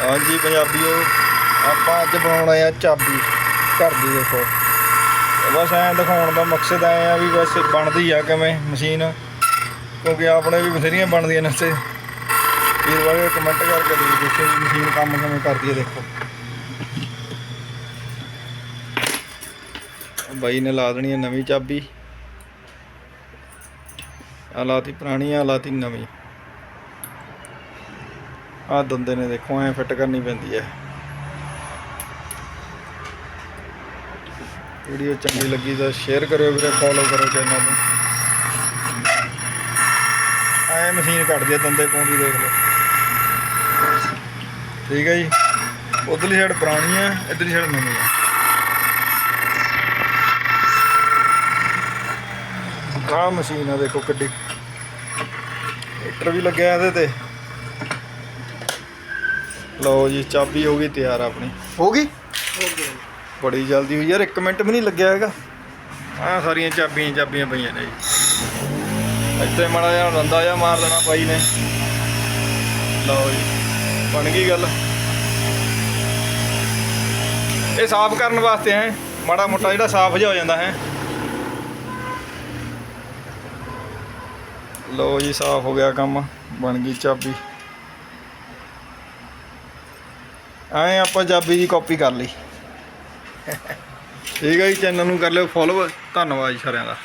ਹਾਂਜੀ ਪੰਜਾਬੀਓ, ਆਪਾਂ ਅੱਜ ਬਣਾਉਣਾ ਆ ਚਾਬੀ, ਘਰ ਦੀ ਦੇਖੋ। ਬਸ ਐਂ ਦਿਖਾਉਣ ਦਾ ਮਕਸਦ ਐ ਆ ਵੀ ਬਸ ਬਣਦੀ ਆ ਕਿਵੇਂ ਮਸ਼ੀਨ, ਕਿਉਂਕਿ ਆਪਣੇ ਵੀ ਬਥੇਰੀਆਂ ਬਣਦੀਆਂ ਨੇ ਇੱਥੇ। ਵੀਰ ਵਾਲੇ ਕਮੈਂਟ ਕਰਕੇ ਦੇ ਦੇਖੋ ਵੀ ਮਸ਼ੀਨ ਕੰਮ ਕਿਵੇਂ ਕਰਦੀ ਹੈ ਦੇਖੋ। ਬਾਈ ਨੇ ਲਾ ਦੇਣੀ ਹੈ ਨਵੀਂ ਚਾਬੀ। ਆ ਲਾਤੀ ਪੁਰਾਣੀ ਆ ਲਾਤੀ ਨਵੀਂ। ਆ ਦੰਦੇ ਨੇ ਦੇਖੋ, ਐ ਫਿੱਟ ਕਰਨੀ ਪੈਂਦੀ ਹੈ ਵੀਡੀਓ ਚੰਗੀ ਲੱਗੀ ਤਾਂ ਸ਼ੇਅਰ ਕਰਿਓ ਵੀਰੇ ਫੋਲੋ ਕਰੋ ਚੈਨਲ ਨੂੰ। ਐ ਮਸ਼ੀਨ ਕੱਢਦੀ ਆ ਦੰਦੇ ਪਾਉਂਦੀ ਦੇਖ ਲਓ। ਠੀਕ ਹੈ ਜੀ। ਉਧਰਲੀ ਸਾਈਡ ਪੁਰਾਣੀ ਹੈ ਇਧਰਲੀ ਸਾਈਡ ਨਵੀਂ ਹੈ ਆਹ ਮਸ਼ੀਨ ਆ ਦੇਖੋ ਕਿੱਡੀ। ਮੀਟਰ ਵੀ ਲੱਗਿਆ ਇਹਦੇ ਤੇ। ਲਓ ਜੀ ਚਾਬੀ ਹੋ ਗਈ ਤਿਆਰ ਆਪਣੀ। ਹੋ ਗਈ? ਬੜੀ ਜਲਦੀ ਹੋਈ ਯਾਰ 1 ਮਿੰਟ ਵੀ ਨਹੀਂ ਲੱਗਿਆ ਹੈਗਾ। ਆਹ ਸਾਰੀਆਂ ਚਾਬੀਆਂ ਚਾਬੀਆਂ ਪਈਆਂ ਨੇ ਜੀ। ਇੱਥੇ ਮਾੜਾ ਜਿਹਾ ਰੰਦਾ ਜਿਹਾ ਮਾਰ ਦੇਣਾ ਬਾਈ ਨੇ। ਲਓ ਜੀ ਬਣ ਗਈ ਗੱਲ। ਇਹ ਸਾਫ਼ ਕਰਨ ਵਾਸਤੇ ਹੈ ਮਾੜਾ ਮੋਟਾ ਜਿਹੜਾ ਸਾਫ਼ ਜਿਹਾ ਹੋ ਜਾਂਦਾ ਹੈ। ਲਓ ਜੀ ਸਾਫ਼ ਹੋ ਗਿਆ ਕੰਮ ਬਣ ਗਈ ਚਾਬੀ। ਐਂ ਆਪਾਂ ਚਾਬੀ ਦੀ ਕਾਪੀ ਕਰ ਲਈ। ਠੀਕ ਹੈ ਜੀ ਚੈਨਲ ਨੂੰ ਕਰ ਲਿਓ ਫੋਲੋ ਧੰਨਵਾਦ ਜੀ ਸਾਰਿਆਂ ਦਾ।